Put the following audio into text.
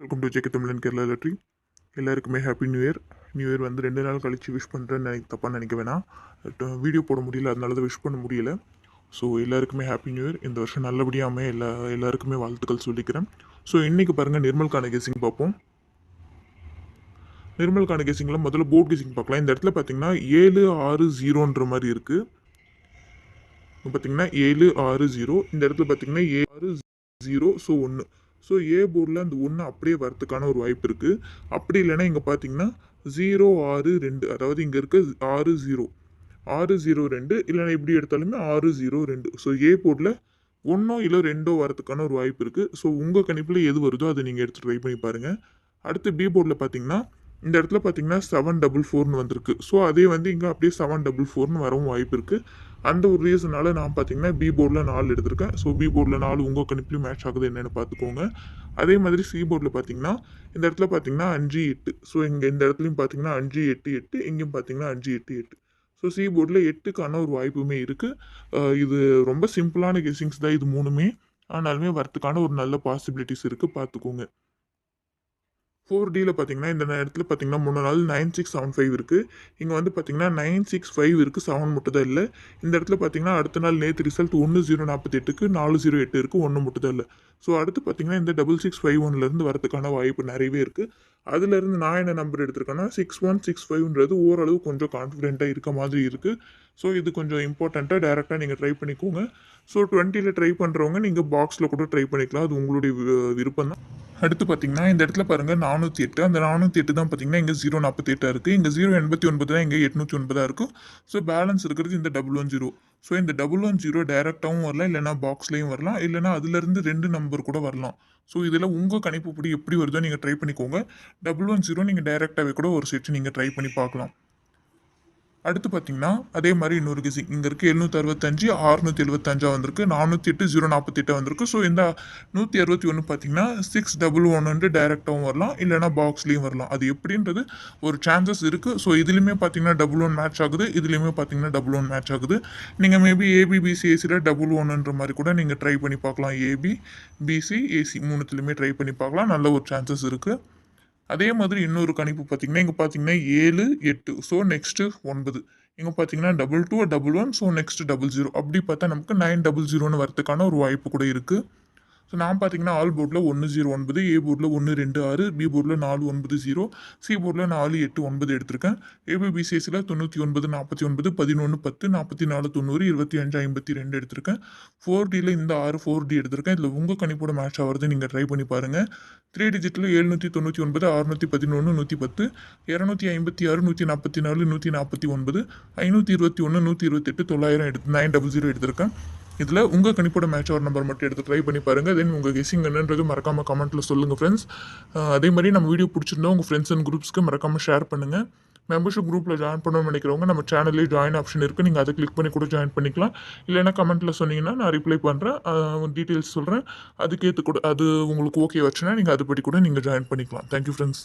Welcome to JK தமிழன் Kerala lottery. எல்லாருக்குமே happy new year new year வந்து ரெண்டு நாள் கழித்து விஷ் பண்ணுறேன்னு நினைக்க தப்பாக நினைக்க வேணாம். வீடியோ uh, போட முடியல அதனால தான் விஷ் பண்ண முடியல. ஸோ எல்லாருக்குமே ஹாப்பி நியூ இயர் இந்த வருஷம் நல்லபடியாக எல்லா எல்லாருக்குமே வாழ்த்துக்கள் சொல்லிக்கிறேன். ஸோ இன்றைக்கி பாருங்கள் நிர்மல்கான கேசிங் பார்ப்போம். நிர்மல்கான கேசிங்கில் முதல்ல போர்ட் கேசிங் பார்க்கலாம். இந்த இடத்துல பார்த்தீங்கன்னா ஏழு ஆறு ஜீரோன்ற மாதிரி இருக்குது பார்த்தீங்கன்னா ஏழு ஆறு ஜீரோ. இந்த இடத்துல பார்த்தீங்கன்னா ஏ ஆறு ஜீரோ. ஸோ ஒன்று ஸோ ஏ போர்டில் அந்த ஒன்று அப்படியே வரதுக்கான ஒரு வாய்ப்பு இருக்குது அப்படி இல்லைன்னா இங்கே பார்த்தீங்கன்னா ஜீரோ ஆறு ரெண்டு. அதாவது இங்கே இருக்க ஆறு ஜீரோ ஆறு ஜீரோ ரெண்டு. இல்லைன்னா எப்படி எடுத்தாலுமே ஆறு ஜீரோ ரெண்டு. ஸோ ஏ போர்டில் ஒன்றோ இல்லை ரெண்டோ வரதுக்கான ஒரு வாய்ப்பு இருக்குது ஸோ உங்கள் கணிப்பில் எது வருதோ அதை நீங்கள் எடுத்து ட்ரை பண்ணி பாருங்கள் அடுத்து பி போர்டில் பார்த்தீங்கன்னா இந்த இடத்துல பார்த்தீங்கன்னா செவன் டபுள் ஃபோர்னு வந்திருக்கு. ஸோ அதே வந்து இங்கே அப்படியே செவன் டபுள் ஃபோர்னு வரவும் வாய்ப்பு இருக்குது அந்த ஒரு ரீசனால நான் பார்த்தீங்கன்னா பி போர்டில் நாலு எடுத்திருக்கேன். ஸோ பி போர்டில் நாலு உங்கள் கணிப்புலையும் மேட்ச் ஆகுது என்னென்னு பார்த்துக்கோங்க அதே மாதிரி சி போர்டில் பார்த்தீங்கன்னா இந்த இடத்துல பார்த்தீங்கன்னா அஞ்சு எட்டு. ஸோ இங்கே இந்த இடத்துலையும் பார்த்தீங்கன்னா அஞ்சு எட்டு எட்டு இங்கேயும் பார்த்தீங்கன்னா அஞ்சு எட்டு எட்டு. ஸோ சி போர்டில் எட்டுக்கான ஒரு வாய்ப்புமே இருக்குது இது ரொம்ப சிம்பிளான கெஸிங்ஸ் தான் இது மூணுமே. ஆனாலுமே வரத்துக்கான ஒரு நல்ல பாசிபிலிட்டிஸ் இருக்குது பார்த்துக்கோங்க ஃபோர் டியில் பார்த்தீங்கன்னா இந்த இடத்துல பார்த்தீங்கன்னா மூணு நாள் நைன் சிக்ஸ் செவன் ஃபைவ் இருக்குது இங்கே வந்து பார்த்தீங்கன்னா நைன் சிக்ஸ் ஃபைவ் இருக்குது செவன் மட்டும் தான் இல்லை. இந்த இடத்துல பார்த்தீங்கன்னா அடுத்த நாள் நேற்று ரிசல்ட் ஒன்று ஜீரோ நாற்பத்தெட்டுக்கு நாலு ஜீரோ எட்டு இருக்குது ஒன்று மட்டும் தான் இல்லை. ஸோ அடுத்து பார்த்தீங்கன்னா இந்த டபுள் சிக்ஸ் ஃபைவ் ஒன்லேருந்து வரதுக்கான வாய்ப்பு நிறையவே இருக்குது அதுலேருந்து நான் என்ன நம்பர் எடுத்திருக்கேன்னா சிக்ஸ் ஒன் சிக்ஸ் ஃபைவ்ன்றது ஓரளவு கொஞ்சம் கான்ஃபிடென்ட்டாக இருக்க மாதிரி இருக்குது ஸோ இது கொஞ்சம் இம்பார்ட்டண்ட்டாக டேரெக்டாக நீங்கள் ட்ரை பண்ணிக்கோங்க. ஸோ டுவெண்ட்டியில் ட்ரை பண்ணுறவங்க நீங்கள் பாக்ஸில் கூட ட்ரை பண்ணிக்கலாம். அது உங்களுடைய வி- விருப்பம் தான் அடுத்து பார்த்தீங்கன்னா இந்த இடத்துல பாருங்கள் நானூற்றி எட்டு. அந்த நானூற்றி எட்டு தான் பார்த்தீங்கன்னா இங்கே ஜீரோ நாற்பத்தி எட்டாக இருக்குது இங்கே ஜீரோ எண்பத்தி ஒன்பது தான் இங்கே எட்நூற்றி ஒன்பதாக இருக்கும். ஸோ பேலன்ஸ் இருக்கிறது இந்த டபுள் ஒன் ஜீரோ ஸோ இந்த டபுள் ஒன் ஜீரோ டைரெக்டாகவும் வரலாம் இல்லைனா பாக்ஸ்லேயும் வரலாம். இல்லைனா அதுலேருந்து ரெண்டு நம்பர் கூட வரலாம். ஸோ இதில் உங்கள் கணிப்புப்படி எப்படி வருதோ நீங்கள் ட்ரை பண்ணிக்கோங்க. டபுள் ஒன் ஜீரோ நீங்கள் டைரெக்டாகவே கூட ஒரு செட் நீங்கள் ட்ரை பண்ணி பார்க்கலாம். அடுத்து பார்த்தீங்கன்னா அதே மாதிரி இன்னொரு கிசிங் இங்கே இருக்குது எழுநூற்றி அறுபத்தஞ்சு ஆறுநூற்றி எழுபத்தஞ்சா வந்திருக்கு நானூற்றி எட்டு ஜீரோ நாற்பத்தி வந்திருக்கு. ஸோ இந்த நூற்றி அறுபத்தி ஒன்று பார்த்தீங்கன்னா சிக்ஸ் டபுள் ஒன் வந்து டைரெக்டாகவும் வரலாம் இல்லைனா பாக்ஸ்லேயும் வரலாம். அது எப்படின்றது ஒரு சான்சஸ் இருக்குது ஸோ இதுலேயுமே பார்த்தீங்கன்னா டபுள் ஒன் மேட்ச் ஆகுது இதுலேயுமே பார்த்தீங்கன்னா டபுள் ஒன் மேட்ச் ஆகுது. நீங்கள் மேபி ஏபிபிசிஏசியில் ஏசியில் டபுள் ஒன்னுன்ற மாதிரி கூட நீங்கள் ட்ரை பண்ணி பார்க்கலாம். ஏபி பிசி ஏசி மூணுத்துலேயுமே ட்ரை பண்ணி பார்க்கலாம். நல்ல ஒரு சான்சஸ் இருக்குது அதே மாதிரி இன்னொரு கணிப்பு பார்த்தீங்கன்னா இங்கே பார்த்தீங்கன்னா ஏழு எட்டு. ஸோ நெக்ஸ்ட்டு ஒன்பது. இங்கே பார்த்தீங்கன்னா double two double one so next double zero அப்படி பார்த்தா நமக்கு நைன் டபுள் ஜீரோன்னு வரதுக்கான ஒரு வாய்ப்பு கூட இருக்குது ஸோ நான் பார்த்தீங்கன்னா ஆல் போர்டில் ஒன்று ஜீரோ ஒன்பது ஏ போர்டில் ஒன்று ரெண்டு ஆறு பி போர்டில் நாலு ஒன்பது ஜீரோ சி போர்டில் நாலு எட்டு ஒன்பது எடுத்திருக்கேன். ஏபிபிசிஎஸ்சில் தொண்ணூற்றி ஒன்பது நாற்பத்தி ஒன்பது பதினொன்று பத்து நாற்பத்தி நாலு தொண்ணூறு இருபத்தி அஞ்சு ஐம்பத்தி ரெண்டு எடுத்திருக்கேன். ஃபோர் டியில் இந்த ஆறு ஃபோர் டி எடுத்திருக்கேன். இதில் உங்கள் கணிப்போட மேட்ச் ஆகிறது நீங்கள் ட்ரை பண்ணி பாருங்கள் த்ரீ டிஜிட்டில் எழுநூற்றி தொண்ணூற்றி ஒன்பது அறுநூற்றி பதினொன்று நூற்றி பத்து இரநூத்தி ஐம்பத்தி ஆறு நூற்றி நாற்பத்தி நாலு நூற்றி நாற்பத்தி ஒன்பது ஐநூற்றி இருபத்தி ஒன்று நூற்றி இருபத்தெட்டு தொள்ளாயிரம் எடுத்து நைன் டபுள் ஜீரோ எடுத்திருக்கேன். இதில் உங்கள் கணிப்போட மேட்ச் ஒரு நம்பர் மட்டும் எடுத்து ட்ரை பண்ணி பாருங்கள் தென் உங்கள் கெஸிங் என்னன்றது மறக்காமல் கமெண்ட்டில் சொல்லுங்கள் ஃப்ரெண்ட்ஸ் அதே மாதிரி நம்ம வீடியோ பிடிச்சிருந்தா உங்கள் ஃப்ரெண்ட்ஸ் அண்ட் குரூப்ஸ்க்கு மறக்காமல் ஷேர் பண்ணுங்கள் மெம்பர்ஷிப் குரூப்பில் ஜாயின் பண்ணணும்னு நினைக்கிறவங்க நம்ம சேனல்லேயே ஜாயின் ஆப்ஷன் இருக்குது நீங்கள் அதை கிளிக் பண்ணி கூட ஜாயின் பண்ணிக்கலாம். இல்லைன்னா கமெண்ட்டில் சொன்னீங்கன்னா நான் ரிப்ளை பண்ணுறேன் டீட்டெயில்ஸ் சொல்கிறேன் அதுக்கேற்று கூட அது உங்களுக்கு ஓகே வச்சுன்னா நீங்கள் அதுபடி கூட நீங்கள் ஜாயின் பண்ணிக்கலாம். Thank you friends